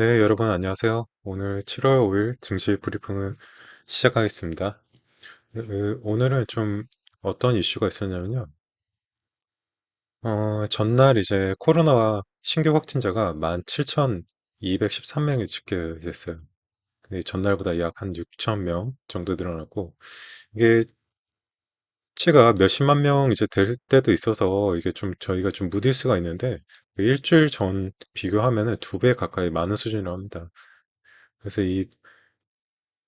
네, 여러분 안녕하세요. 오늘 7월 5일 증시 브리핑을 시작하겠습니다. 그, 오늘은 좀 어떤 이슈가 있었냐면요. 어, 전날 이제 코로나 신규 확진자가 17,213명이 집계됐어요. 근데 전날보다 약 한 6,000명 정도 늘어났고, 이게 치가 몇십만 명 이제 될 때도 있어서 이게 좀 저희가 좀 무딜 수가 있는데, 일주일 전 비교하면은 두배 가까이 많은 수준이라고 합니다. 그래서 이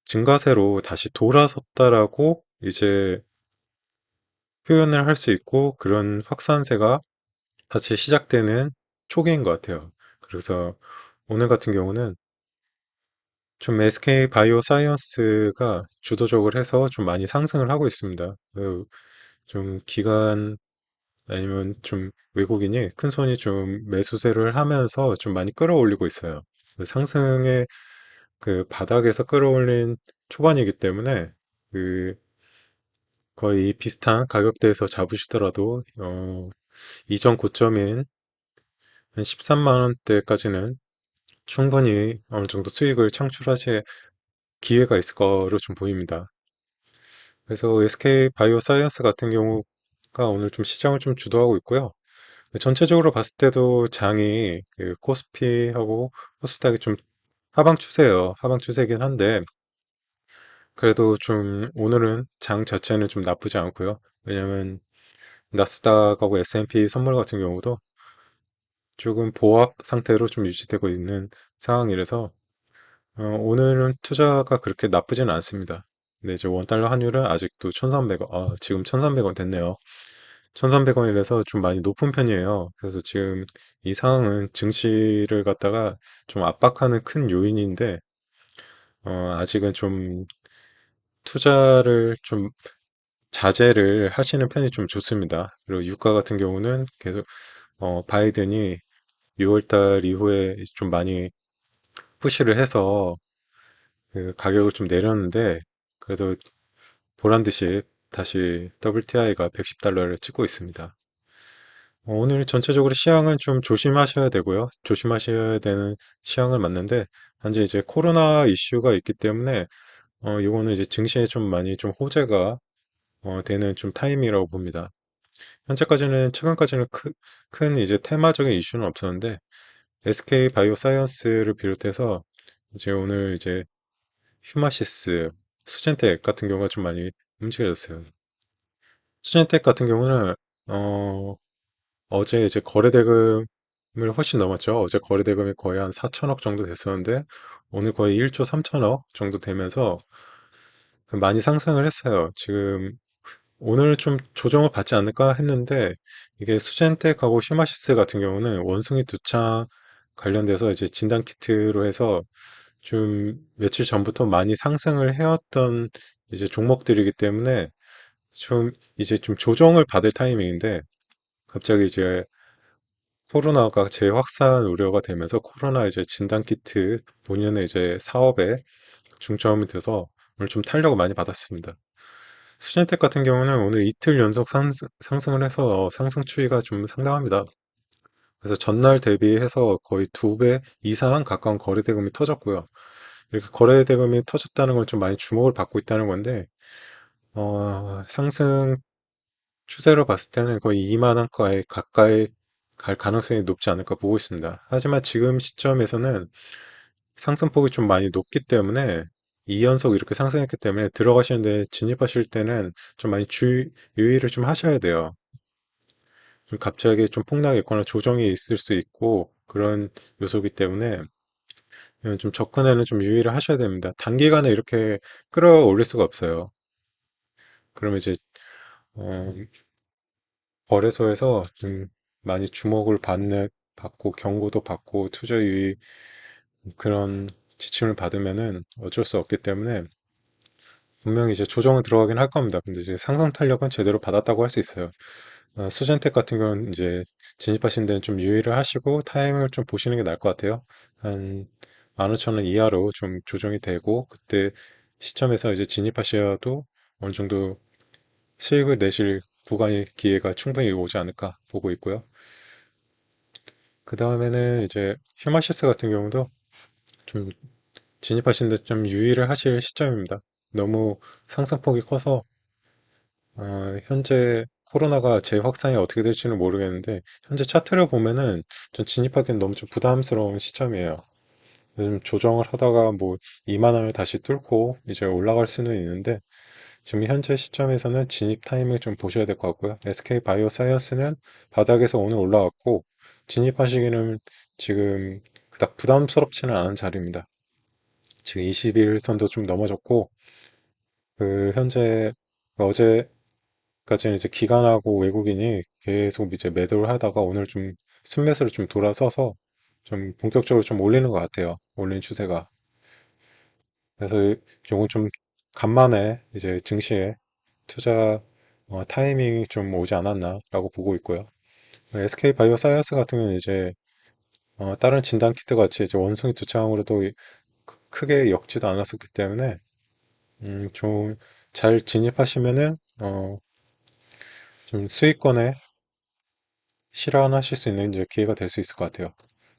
증가세로 다시 돌아섰다라고 이제 표현을 할 수 있고 그런 확산세가 다시 시작되는 초기인 것 같아요. 그래서 오늘 같은 경우는 좀 SK 바이오사이언스가 주도적으로 해서 좀 많이 상승을 하고 있습니다. 그좀 기관 아니면 좀 외국인이 큰 손이 좀 매수세를 하면서 좀 많이 끌어올리고 있어요. 그 상승의 그 바닥에서 끌어올린 초반이기 때문에 그 거의 비슷한 가격대에서 잡으시더라도 어, 이전 고점인 한 13만 원대까지는 충분히 어느 정도 수익을 창출하실 기회가 있을 거로 좀 보입니다. 그래서 SK 바이오사이언스 같은 경우가 오늘 좀 시장을 좀 주도하고 있고요. 전체적으로 봤을 때도 장이 그 코스피하고 코스닥이 좀 하방 추세예요. 하방 추세긴 한데 그래도 좀 오늘은 장 자체는 좀 나쁘지 않고요. 왜냐면 나스닥하고 S&P 선물 같은 경우도 조금 보합 상태로 좀 유지되고 있는 상황이라서 어, 오늘은 투자가 그렇게 나쁘지는 않습니다. 근데 이제 원달러 환율은 아직도 1,300원, 아, 지금 1,300원 됐네요. 1,300원이라서 좀 많이 높은 편이에요. 그래서 지금 이 상황은 증시를 갖다가 좀 압박하는 큰 요인인데 어, 아직은 좀 투자를 좀 자제를 하시는 편이 좀 좋습니다. 그리고 유가 같은 경우는 계속 어, 바이든이 6월달 이후에 좀 많이 푸시를 해서 그 가격을 좀 내렸는데 그래도 보란 듯이 다시 WTI가 110달러를 찍고 있습니다. 어, 오늘 전체적으로 시황은 좀 조심하셔야 되고요. 조심하셔야 되는 시황을 맞는데 현재 이제 코로나 이슈가 있기 때문에 어, 이거는 이제 증시에 좀 많이 좀 호재가 어, 되는 좀 타임이라고 봅니다. 현재까지는 최근까지는 크, 큰 이제 테마적인 이슈는 없었는데 SK 바이오사이언스를 비롯해서 이제 오늘 이제 휴마시스, 수젠텍 같은 경우가 좀 많이 움직여졌어요. 수젠텍 같은 경우는 어, 어제 이제 거래대금을 훨씬 넘었죠. 어제 거래대금이 거의 한 4천억 정도 됐었는데 오늘 거의 1조 3천억 정도 되면서 많이 상승을 했어요. 지금 오늘 좀 조정을 받지 않을까 했는데 이게 수젠텍하고 휴마시스 같은 경우는 원숭이 두창 관련돼서 이제 진단 키트로 해서 좀 며칠 전부터 많이 상승을 해왔던 이제 종목들이기 때문에 좀 이제 좀 조정을 받을 타이밍인데 갑자기 이제 코로나가 재확산 우려가 되면서 코로나 이제 진단 키트 본연의 이제 사업에 중점이 돼서 오늘 좀 탄력을 많이 받았습니다. 수젠텍 같은 경우는 오늘 이틀 연속 상승, 상승을 해서 상승 추이가 좀 상당합니다. 그래서 전날 대비해서 거의 두 배 이상 가까운 거래대금이 터졌고요. 이렇게 거래대금이 터졌다는 건 좀 많이 주목을 받고 있다는 건데, 어, 상승 추세로 봤을 때는 거의 2만 원가에 가까이 갈 가능성이 높지 않을까 보고 있습니다. 하지만 지금 시점에서는 상승폭이 좀 많이 높기 때문에 2연속 이렇게 상승했기 때문에 들어가시는데 진입하실 때는 좀 많이 주, 유의를 좀 하셔야 돼요. 좀 갑자기 좀 폭락이 있거나 조정이 있을 수 있고 그런 요소기 때문에 좀 접근에는 좀 유의를 하셔야 됩니다. 단기간에 이렇게 끌어올릴 수가 없어요. 그러면 이제 어, 거래소에서 좀 많이 주목을 받는 받고 경고도 받고 투자 유의 그런 지침을 받으면은 어쩔 수 없기 때문에 분명히 이제 조정은 들어가긴 할 겁니다. 근데 이제 상승 탄력은 제대로 받았다고 할 수 있어요. 어, 수젠텍 같은 경우는 이제 진입하신 데는 좀 유의를 하시고 타이밍을 좀 보시는 게 나을 것 같아요. 한 15,000원 이하로 좀 조정이 되고 그때 시점에서 이제 진입하셔도 어느 정도 수익을 내실 구간의 기회가 충분히 오지 않을까 보고 있고요. 그 다음에는 이제 휴마시스 같은 경우도 좀 진입하시는데 좀 유의를 하실 시점입니다. 너무 상승폭이 커서 어, 현재 코로나가 재확산이 어떻게 될지는 모르겠는데 현재 차트를 보면은 좀 진입하기엔 너무 좀 부담스러운 시점이에요. 요즘 조정을 하다가 뭐 2만 원을 다시 뚫고 이제 올라갈 수는 있는데 지금 현재 시점에서는 진입 타이밍을 좀 보셔야 될 것 같고요. SK 바이오사이언스는 바닥에서 오늘 올라왔고 진입하시기는 지금 그닥 부담스럽지는 않은 자리입니다. 지금 21선도 좀 넘어졌고 그 현재 어제까지는 이제 기관하고 외국인이 계속 이제 매도를 하다가 오늘 좀 순매수로 좀 돌아서서 좀 본격적으로 좀 올리는 것 같아요. 올린 추세가. 그래서 요건 좀 간만에 이제 증시에 투자 어, 타이밍이 좀 오지 않았나라고 보고 있고요. SK 바이오 사이언스 같은 경우는 이제 어, 다른 진단 키트 같이 이제 원숭이 두창으로도 크- 크게 엮지도 않았었기 때문에 음, 좀 잘 진입하시면은 어, 좀 수익권에 실현하실 수 있는 이제 기회가 될 수 있을 것 같아요.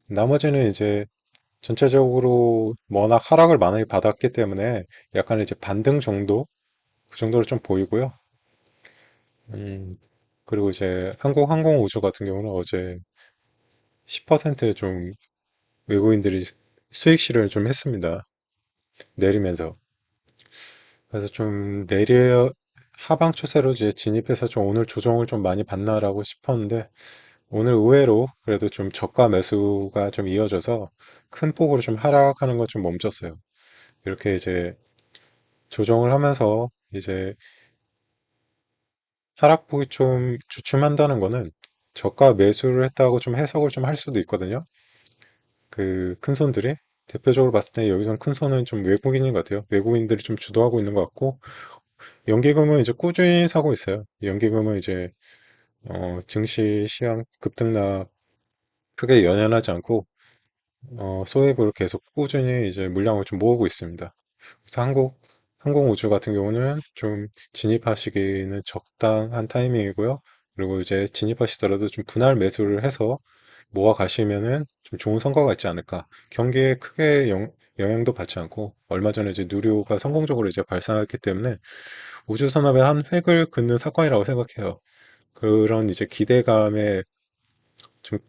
나머지는 이제 전체적으로 워낙 하락을 많이 받았기 때문에 약간 이제 반등 정도 그 정도로 좀 보이고요. 음, 그리고 이제 한국항공우주 같은 경우는 어제 10%좀 외국인들이 수익 실현을 좀 했습니다. 내리면서. 그래서 좀 내려 하방 추세로 진입해서 좀 오늘 조정을 좀 많이 받나라고 싶었는데 오늘 의외로 그래도 좀 저가 매수가 좀 이어져서 큰 폭으로 좀 하락하는 건좀 멈췄어요. 이렇게 이제 조정을 하면서 이제 하락폭이 좀 주춤한다는 거는 저가 매수를 했다고 좀 해석을 좀 할 수도 있거든요. 그 큰 손들이 대표적으로 봤을 때 여기선 큰 손은 좀 외국인인 것 같아요. 외국인들이 좀 주도하고 있는 것 같고 연기금은 이제 꾸준히 사고 있어요. 연기금은 이제 어, 증시 시황 급등락 크게 연연하지 않고 어, 소액으로 계속 꾸준히 이제 물량을 좀 모으고 있습니다. 그래서 한국 항공우주 같은 경우는 좀 진입하시기는 적당한 타이밍이고요. 그리고 이제 진입하시더라도 좀 분할 매수를 해서 모아 가시면은 좀 좋은 성과가 있지 않을까. 경기에 크게 영, 영향도 받지 않고 얼마 전에 이제 누리호가 성공적으로 이제 발사했기 때문에 우주 산업의 한 획을 긋는 사건이라고 생각해요. 그런 이제 기대감에 좀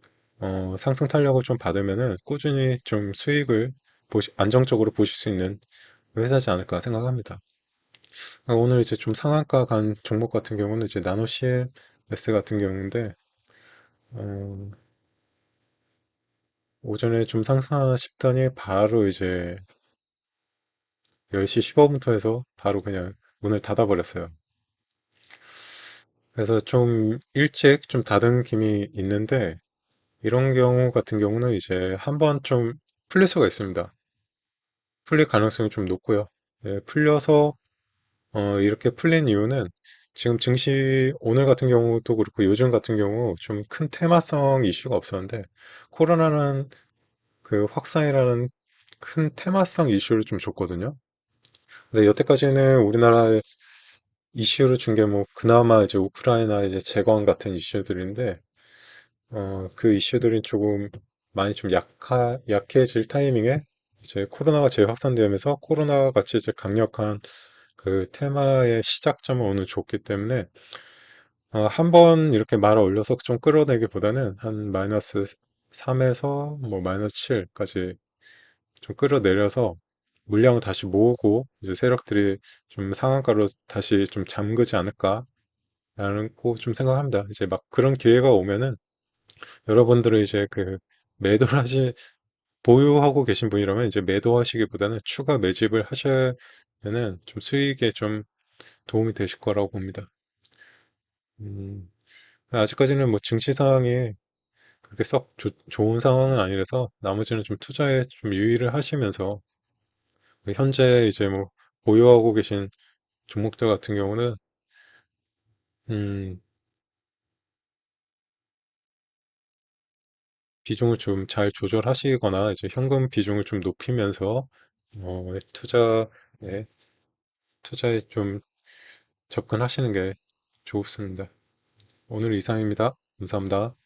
어, 상승 탄력을 좀 받으면은 꾸준히 좀 수익을 보시, 안정적으로 보실 수 있는 회사지 않을까 생각합니다. 아, 오늘 이제 좀 상한가 간 종목 같은 경우는 이제 나노 CLS 같은 경우인데 어, 오전에 좀 상승하나 싶더니 바로 이제 10시 15분부터 해서 바로 그냥 문을 닫아버렸어요. 그래서 좀 일찍 좀 닫은 김이 있는데 이런 경우 같은 경우는 이제 한번 좀 풀릴 수가 있습니다. 풀릴 가능성이 좀 높고요. 예, 풀려서 어, 이렇게 풀린 이유는 지금 증시 오늘 같은 경우도 그렇고 요즘 같은 경우 좀 큰 테마성 이슈가 없었는데 코로나는 그 확산이라는 큰 테마성 이슈를 좀 줬거든요. 근데 여태까지는 우리나라의 이슈를 준 게 뭐 그나마 이제 우크라이나 이제 재건 같은 이슈들인데 어, 그 이슈들이 조금 많이 좀 약하, 약해질 타이밍에 이제 코로나가 재확산되면서 코로나 같이 이제 강력한 그 테마의 시작점을 오늘 줬기 때문에 어, 한번 이렇게 말아 올려서 좀 끌어내기보다는 한 마이너스 3에서 뭐 마이너스 7까지 좀 끌어내려서 물량을 다시 모으고 이제 세력들이 좀 상한가로 다시 좀 잠그지 않을까라는 거 좀 생각합니다. 이제 막 그런 기회가 오면은 여러분들은 이제 그 매도를 하시 보유하고 계신 분이라면 이제 매도하시기보다는 추가 매집을 하셔야 는좀 수익에 좀 도움이 되실 거라고 봅니다. 음, 아직까지는 뭐 증시 상황이 그렇게 썩 조- 좋은 상황은 아니라서 나머지는 좀 투자에 좀 유의를 하시면서 현재 이제 뭐 보유하고 계신 종목들 같은 경우는 음, 비중을 좀 잘 조절하시거나 이제 현금 비중을 좀 높이면서 어, 투자 에 투자에 좀 접근하시는 게 좋습니다. 오늘 이상입니다. 감사합니다.